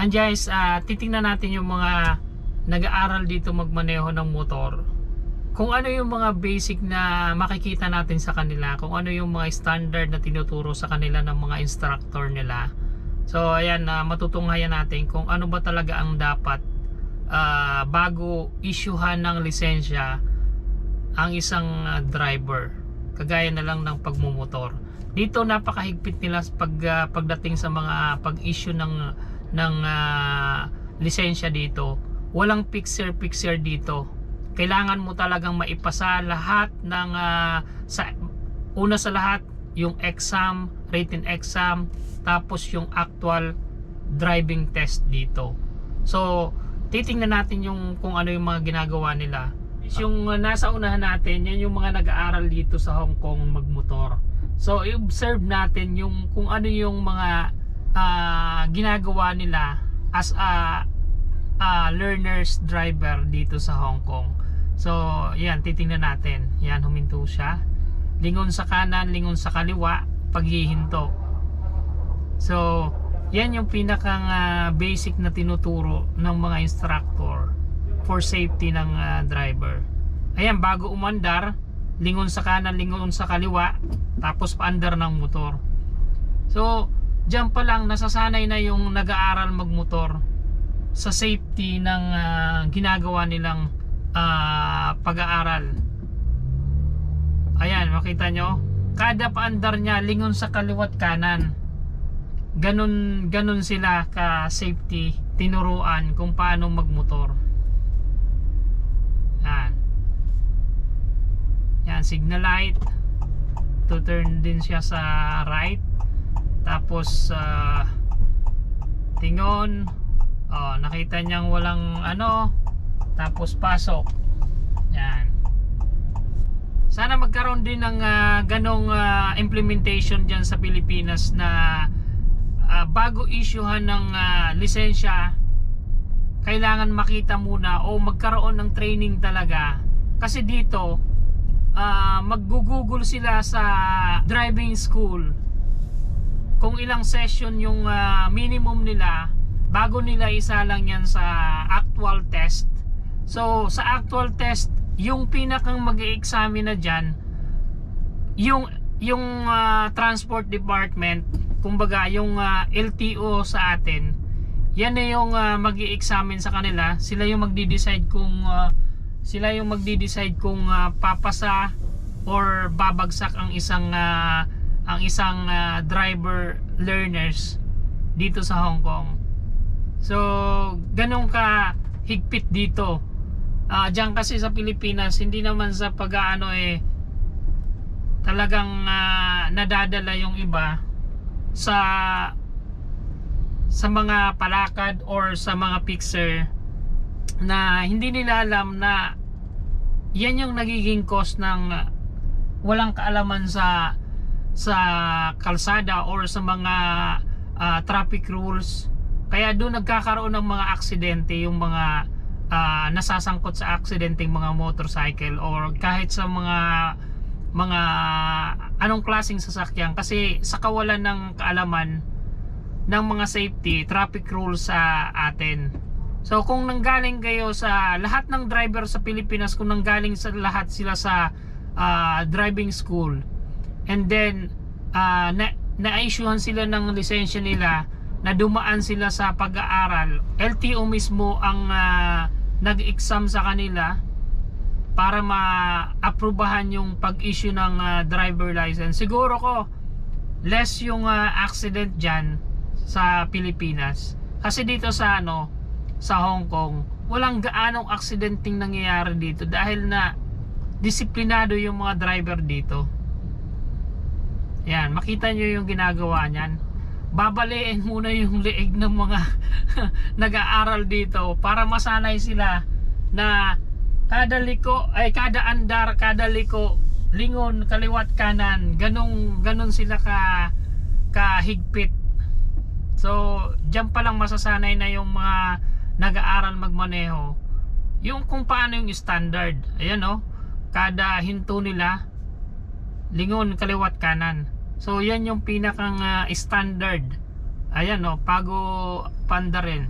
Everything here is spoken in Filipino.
And guys, ah, titingnan natin yung mga nag-aaral dito magmaneho ng motor. Kung ano yung mga basic na makikita natin sa kanila, kung ano yung mga standard na tinuturo sa kanila ng mga instructor nila. So ayan, na matutunghayan natin kung ano ba talaga ang dapat ah, bago isyuhan ng lisensya ang isang ah, driver. Kagaya na lang ng pagmumotor. Dito napakahigpit nila pag ah, pagdating sa mga pag-issue ng ng ah, lisensya dito. Walang picture picture dito. Kailangan mo talagang maipasa lahat ng ah, sa una sa lahat yung exam, written exam, tapos yung actual driving test dito. So, titingnan natin yung kung ano yung mga ginagawa nila. Yung uh, nasa unahan natin, yan yung mga nag-aaral dito sa Hong Kong magmotor. So, i-observe natin yung kung ano yung mga ah, ginagawa nila as a, a learner's driver dito sa Hong Kong. So, yan, titingnan natin. Yan, huminto siya. Lingon sa kanan, lingon sa kaliwa, paghihinto. So, yan yung pinakang ah, basic na tinuturo ng mga instructor for safety ng ah, driver. Ayan, bago umandar, lingon sa kanan, lingon sa kaliwa, tapos paandar ng motor. So, diyan pa lang nasasanay na yung nag-aaral magmotor sa safety ng ah, ginagawa nilang ah, pag-aaral. Ayan, makita nyo? Kada paandar niya, lingon sa kaliwat kanan. Ganun, ganun sila ka safety tinuruan kung paano magmotor. Yan. Yan, signal light. To turn din siya sa right. Tapos, ah, tingon. Oh, nakita niyang walang ano. Tapos pasok. Yan. Sana magkaroon din ng ah, ganong ah, implementation dyan sa Pilipinas na ah, bago issuehan ng ah, lisensya kailangan makita muna o magkaroon ng training talaga kasi dito ah, maggugugol sila sa driving school kung ilang session yung ah, minimum nila bago nila isa lang yan sa actual test. So sa actual test yung pinakang mag examine na dyan yung yung ah, transport department kumbaga yung ah, LTO sa atin yan na yung mag examine sa kanila. Sila yung magdi-decide kung ah, sila yung magdi-decide kung ah, papasa or babagsak ang isang ah, ang isang ah, driver learners dito sa Hong Kong. So ganun ka higpit dito. Ah, diyan kasi sa Pilipinas hindi naman sa pag-aano eh talagang ah, nadadala yung iba sa sa mga palakad or sa mga picture na hindi nila alam na yan yung nagiging cause ng walang kaalaman sa sa kalsada or sa mga ah, traffic rules. Kaya doon nagkakaroon ng mga aksidente yung mga ah, nasasangkot sa aksidenteng mga motorcycle or kahit sa mga mga anong klaseng sasakyan. Kasi sa kawalan ng kaalaman ng mga safety traffic rules sa atin. So kung nanggaling kayo sa lahat ng driver sa Pilipinas kung nanggaling sa lahat sila sa ah, driving school and then ah, na na-issuehan sila ng lisensya nila na dumaan sila sa pag-aaral LTO mismo ang ah, nag-exam sa kanila para ma-aprobahan yung pag-issue ng ah, driver license. Siguro ko less yung ah, accident diyan sa Pilipinas. Kasi dito sa ano, sa Hong Kong, walang gaanong aksidenteng nangyayari dito dahil na disiplinado yung mga driver dito. Yan, makita nyo yung ginagawa niyan. Babaliin muna yung leeg ng mga nag-aaral dito para masanay sila na kada liko ay kada andar, kada liko lingon, kaliwat kanan, ganong ganon sila ka kahigpit. So, diyan pa lang masasanay na yung mga nag-aaral magmaneho. Yung kung paano yung standard. Ayan oh. Kada hinto nila lingon, kaliwat kanan. So, yan yung pinakang ah, standard Ayan no, Pago Panda rin.